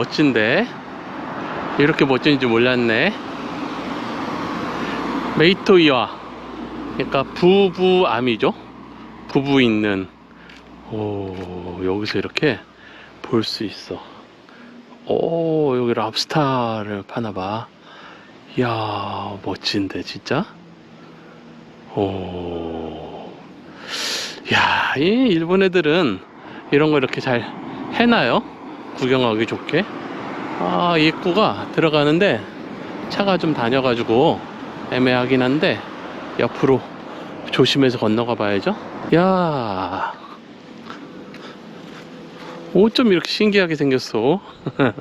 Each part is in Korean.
멋진데? 이렇게 멋진지 몰랐네. 메이토이와 그러니까 부부암이죠? 부부 있는. 오 여기서 이렇게 볼 수 있어. 오 여기 랍스타를 파나봐. 이야 멋진데 진짜? 오. 야, 이 일본 애들은 이런 거 이렇게 잘 해놔요. 구경하기 좋게. 아, 입구가 들어가는데 차가 좀 다녀가지고 애매하긴 한데 옆으로 조심해서 건너가 봐야죠. 야, 옷좀 이렇게 신기하게 생겼어.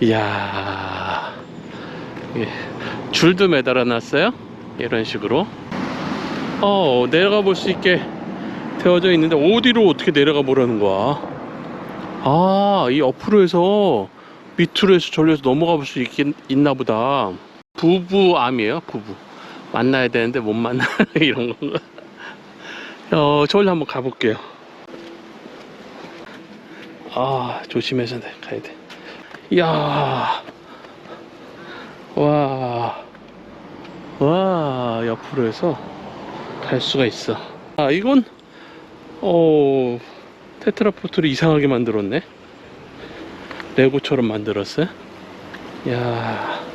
이야, 예, 줄도 매달아 놨어요. 이런 식으로. 어, 내려가 볼 수 있게 되어져 있는데 어디로 어떻게 내려가 보라는 거야? 아, 이 해서 밑으로 해서 전려서 넘어가 볼 수 있나 보다. 부부암이에요, 부부. 만나야 되는데 못 만나 이런 건가? 어, 저기로 한번 가볼게요. 아, 조심해서 네, 가야 돼. 이야, 와, 와, 옆으로 해서 갈 수가 있어. 아, 이건, 어, 테트라포트를 이상하게 만들었네. 레고처럼 만들었어요. 야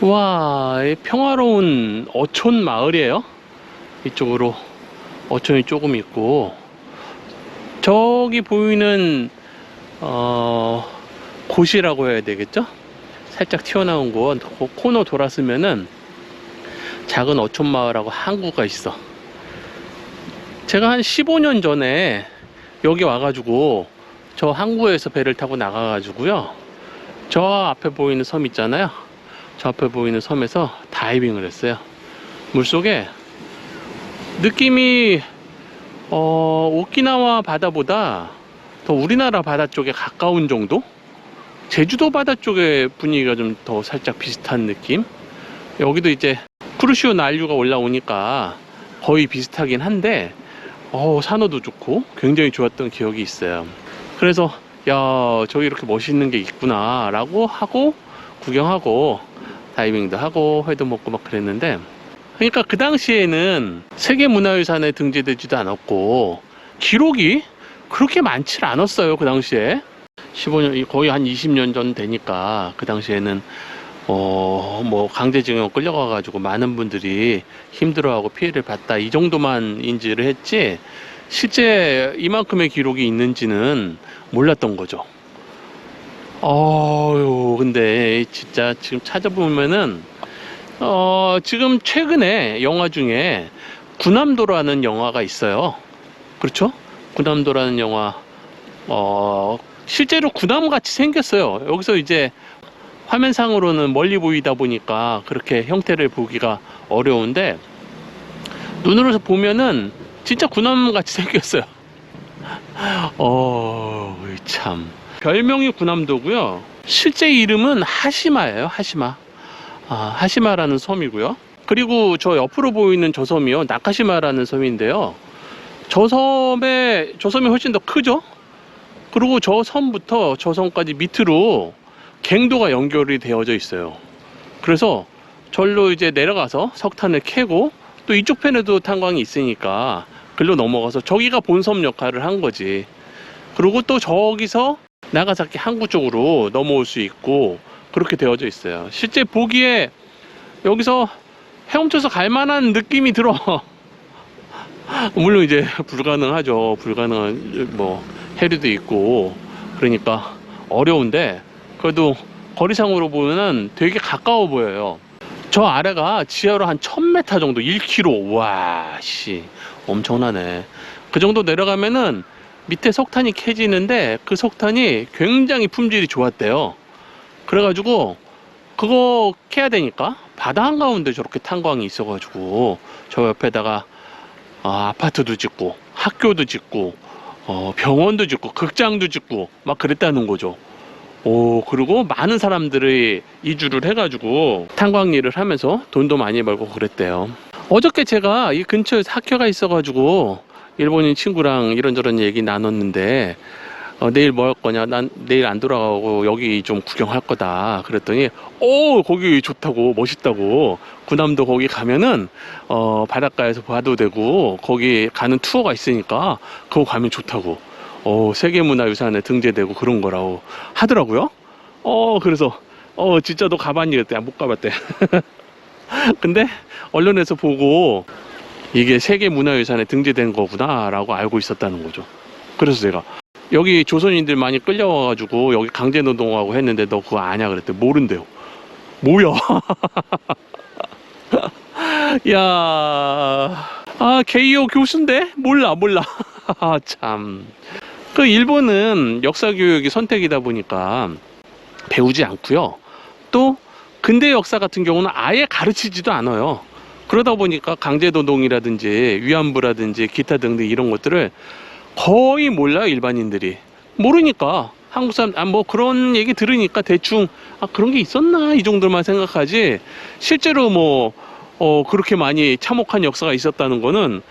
와, 이 평화로운 어촌 마을이에요. 이쪽으로 어촌이 조금 있고, 저기 보이는, 어, 곳이라고 해야 되겠죠? 살짝 튀어나온 곳, 그 코너 돌았으면은 작은 어촌 마을하고 항구가 있어. 제가 한 15년 전에 여기 와가지고 저 항구에서 배를 타고 나가가지고요. 저 앞에 보이는 섬 있잖아요. 저 앞에 보이는 섬에서 다이빙을 했어요. 물속에 느낌이 어, 오키나와 바다보다 더 우리나라 바다 쪽에 가까운 정도? 제주도 바다 쪽의 분위기가 좀 더 살짝 비슷한 느낌? 여기도 이제 크루시오 난류가 올라오니까 거의 비슷하긴 한데 어, 산호도 좋고 굉장히 좋았던 기억이 있어요. 그래서 야 저기 이렇게 멋있는 게 있구나 라고 하고 구경하고 다이빙도 하고 회도 먹고 막 그랬는데 그러니까 그 당시에는 세계문화유산에 등재되지도 않았고 기록이 그렇게 많지 않았어요 그 당시에 15년 거의 한 20년 전 되니까 그 당시에는 어, 뭐, 강제징용 끌려가가지고 많은 분들이 힘들어하고 피해를 봤다. 이 정도만 인지를 했지, 실제 이만큼의 기록이 있는지는 몰랐던 거죠. 어유 근데 진짜 지금 찾아보면은, 어, 지금 최근에 영화 중에 구남도라는 영화가 있어요. 그렇죠? 구남도라는 영화, 어, 실제로 구남 같이 생겼어요. 여기서 이제 화면상으로는 멀리 보이다 보니까 그렇게 형태를 보기가 어려운데 눈으로 보면은 진짜 군함 같이 생겼어요. 어, 참. 별명이 군함도고요. 실제 이름은 하시마예요. 하시마. 아, 하시마라는 섬이고요. 그리고 저 옆으로 보이는 저 섬이요. 나카시마라는 섬인데요. 저 섬에 저 섬이 훨씬 더 크죠? 그리고 저 섬부터 저 섬까지 밑으로 갱도가 연결이 되어져 있어요. 그래서 절로 이제 내려가서 석탄을 캐고 또 이쪽 편에도 탄광이 있으니까 글로 넘어가서 저기가 본섬 역할을 한 거지. 그리고 또 저기서 나가사키 항구 쪽으로 넘어올 수 있고 그렇게 되어져 있어요. 실제 보기에 여기서 헤엄쳐서 갈 만한 느낌이 들어. 물론 이제 불가능하죠. 불가능한 뭐 해류도 있고 그러니까 어려운데 그래도 거리상으로 보면은 되게 가까워 보여요. 저 아래가 지하로 한 1000m 정도, 1km. 와, 씨. 엄청나네. 그 정도 내려가면은 밑에 석탄이 캐지는데 그 석탄이 굉장히 품질이 좋았대요. 그래가지고 그거 캐야 되니까 바다 한가운데 저렇게 탄광이 있어가지고 저 옆에다가 아, 아파트도 짓고 학교도 짓고 어, 병원도 짓고 극장도 짓고 막 그랬다는 거죠. 오, 그리고 많은 사람들이 이주를 해가지고 탄광 일을 하면서 돈도 많이 벌고 그랬대요. 어저께 제가 이 근처에 학교가 있어가지고 일본인 친구랑 이런저런 얘기 나눴는데, 어, 내일 뭐 할 거냐? 난 내일 안 돌아가고 여기 좀 구경할 거다. 그랬더니, 오, 거기 좋다고, 멋있다고. 구남도 거기 가면은, 어, 바닷가에서 봐도 되고, 거기 가는 투어가 있으니까, 그거 가면 좋다고. 어, 세계문화유산에 등재되고 그런 거라고 하더라고요. 어, 그래서, 어, 진짜 너 가봤니? 그랬대. 아, 못 가봤대. 근데, 언론에서 보고, 이게 세계문화유산에 등재된 거구나라고 알고 있었다는 거죠. 그래서 제가 여기 조선인들 많이 끌려와가지고 여기 강제노동하고 했는데 너 그거 아냐 그랬대 모른대요. 뭐야? 야, 아 게이오 교수인데 몰라 몰라. 아, 참. 그 일본은 역사 교육이 선택이다 보니까 배우지 않고요. 또 근대 역사 같은 경우는 아예 가르치지도 않아요. 그러다 보니까 강제노동이라든지 위안부라든지 기타 등등 이런 것들을 거의 몰라요 일반인들이 모르니까 한국 사람 아 뭐 그런 얘기 들으니까 대충 아 그런 게 있었나 이 정도만 생각하지 실제로 뭐 어 그렇게 많이 참혹한 역사가 있었다는 거는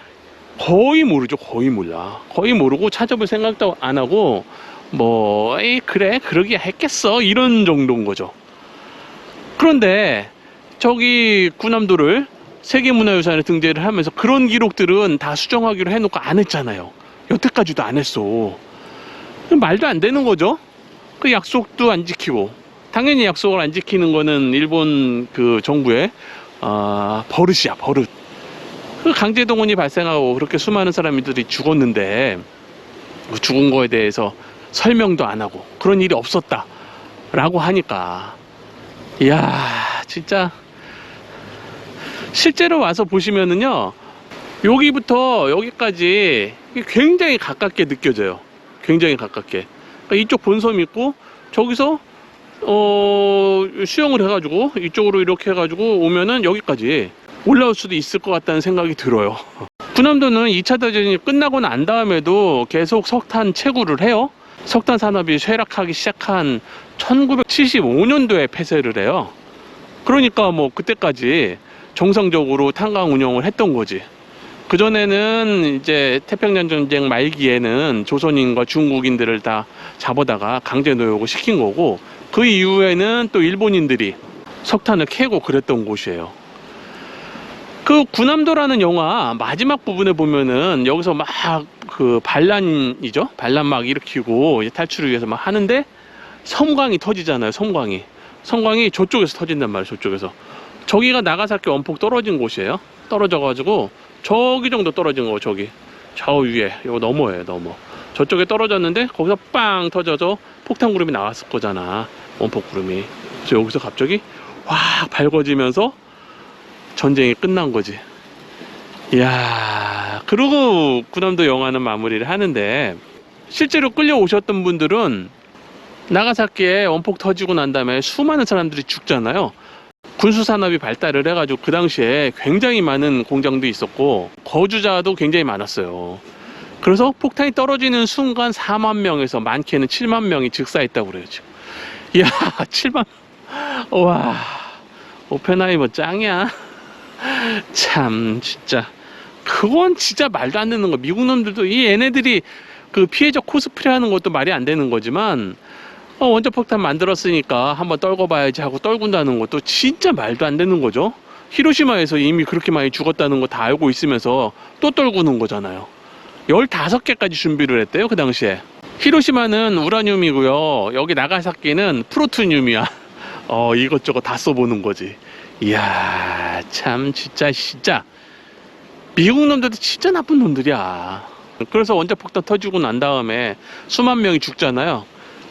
거의 모르죠 거의 몰라 거의 모르고 찾아볼 생각도 안 하고 뭐 에이 그래 그러기야 했겠어 이런 정도인 거죠 그런데 저기 구남도를 세계문화유산에 등재를 하면서 그런 기록들은 다 수정하기로 해놓고 안 했잖아요. 여태까지도 안 했어. 말도 안 되는 거죠. 그 약속도 안 지키고 당연히 약속을 안 지키는 거는 일본 그 정부의 아, 버릇이야 버릇. 그 강제동원이 발생하고 그렇게 수많은 사람들이 죽었는데 그 죽은 거에 대해서 설명도 안 하고 그런 일이 없었다 라고 하니까. 이야 진짜. 실제로 와서 보시면은요 여기부터 여기까지 굉장히 가깝게 느껴져요. 굉장히 가깝게. 그러니까 이쪽 본섬 있고 저기서 어 수영을 해가지고 이쪽으로 이렇게 해가지고 오면은 여기까지 올라올 수도 있을 것 같다는 생각이 들어요 군함도는 2차 대전이 끝나고 난 다음에도 계속 석탄 채굴을 해요 석탄 산업이 쇠락하기 시작한 1975년도에 폐쇄를 해요 그러니까 뭐 그때까지 정상적으로 탄광 운영을 했던 거지. 그전에는 이제 태평양 전쟁 말기에는 조선인과 중국인들을 다 잡아다가 강제 노역을 시킨 거고 그 이후에는 또 일본인들이 석탄을 캐고 그랬던 곳이에요. 그 군함도라는 영화 마지막 부분에 보면은 여기서 막 그 반란이죠. 반란 막 일으키고 탈출을 위해서 막 하는데 섬광이 터지잖아요. 섬광이. 섬광이 저쪽에서 터진단 말이에요. 저쪽에서. 저기가 나가사키 원폭 떨어진 곳이에요. 떨어져가지고 저기 정도 떨어진 거 저기 저 위에 이거 넘어예요 넘어. 저쪽에 떨어졌는데 거기서 빵 터져서 폭탄 구름이 나왔을 거잖아 원폭 구름이. 그래서 여기서 갑자기 확 밝아지면서 전쟁이 끝난 거지. 이야 그러고 구남도 영화는 마무리를 하는데 실제로 끌려오셨던 분들은 나가사키에 원폭 터지고 난 다음에 수많은 사람들이 죽잖아요. 군수 산업이 발달을 해가지고 그 당시에 굉장히 많은 공장도 있었고 거주자도 굉장히 많았어요. 그래서 폭탄이 떨어지는 순간 4만 명에서 많게는 7만 명이 즉사했다고 그래요. 지금. 이야 7만 와 오펜하이머 짱이야. 참 진짜 그건 진짜 말도 안 되는 거. 미국 놈들도 이 얘네들이 그 피해자 코스프레 하는 것도 말이 안 되는 거지만 어, 원자 폭탄 만들었으니까 한번 떨궈봐야지 하고 떨군다는 것도 진짜 말도 안 되는 거죠. 히로시마에서 이미 그렇게 많이 죽었다는 거 다 알고 있으면서 또 떨구는 거잖아요. 15개까지 준비를 했대요, 그 당시에. 히로시마는 우라늄이고요. 여기 나가사키는 프로토늄이야. 어, 이것저것 다 써보는 거지. 이야, 참, 진짜, 진짜. 미국 놈들도 진짜 나쁜 놈들이야. 그래서 원자폭탄 터지고 난 다음에 수만 명이 죽잖아요.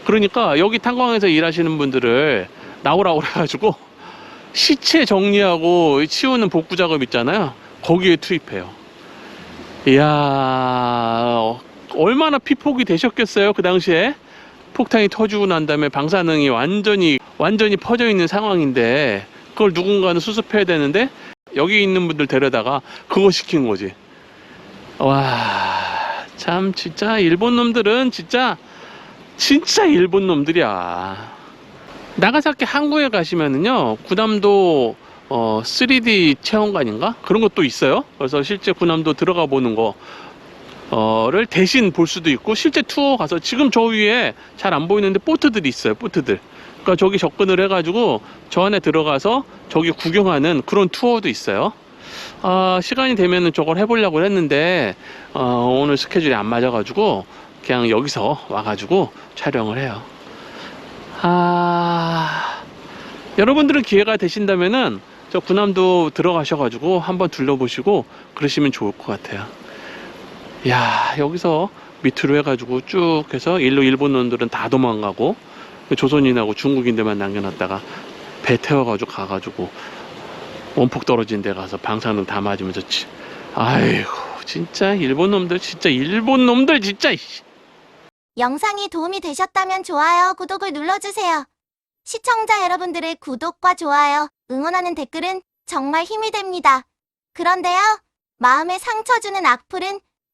그러니까 여기 탄광에서 일하시는 분들을 나오라고 그래가지고 시체 정리하고 치우는 복구 작업 있잖아요. 거기에 투입해요. 이야, 얼마나 피폭이 되셨겠어요, 그 당시에? 폭탄이 터지고 난 다음에 방사능이 완전히, 완전히 퍼져 있는 상황인데, 그걸 누군가는 수습해야 되는데, 여기 있는 분들 데려다가 그거 시킨 거지. 와, 참, 진짜, 일본 놈들은 진짜, 진짜 일본 놈들이야. 나가사키 항구에 가시면은요, 구남도 어, 3D 체험관인가? 그런 것도 있어요. 그래서 실제 구남도 들어가 보는 거 어를 대신 볼 수도 있고 실제 투어 가서 지금 저 위에 잘 안 보이는데 보트들이 있어요 보트들. 그러니까 저기 접근을 해가지고 저 안에 들어가서 저기 구경하는 그런 투어도 있어요. 아 시간이 되면은 저걸 해보려고 했는데 어, 오늘 스케줄이 안 맞아가지고 그냥 여기서 와가지고 촬영을 해요. 아 여러분들은 기회가 되신다면은 저 군함도 들어가셔가지고 한번 둘러보시고 그러시면 좋을 것 같아요 야 여기서 밑으로 해가지고 쭉 해서 일로 일본 놈들은 다 도망가고 조선인하고 중국인들만 남겨놨다가 배 태워가지고 가가지고 원폭 떨어진 데 가서 방사능 다 맞으면서 치. 아이고 진짜 일본 놈들 진짜 일본 놈들 진짜. 영상이 도움이 되셨다면 좋아요, 구독을 눌러주세요. 시청자 여러분들의 구독과 좋아요, 응원하는 댓글은 정말 힘이 됩니다. 그런데요, 마음에 상처 주는 악플은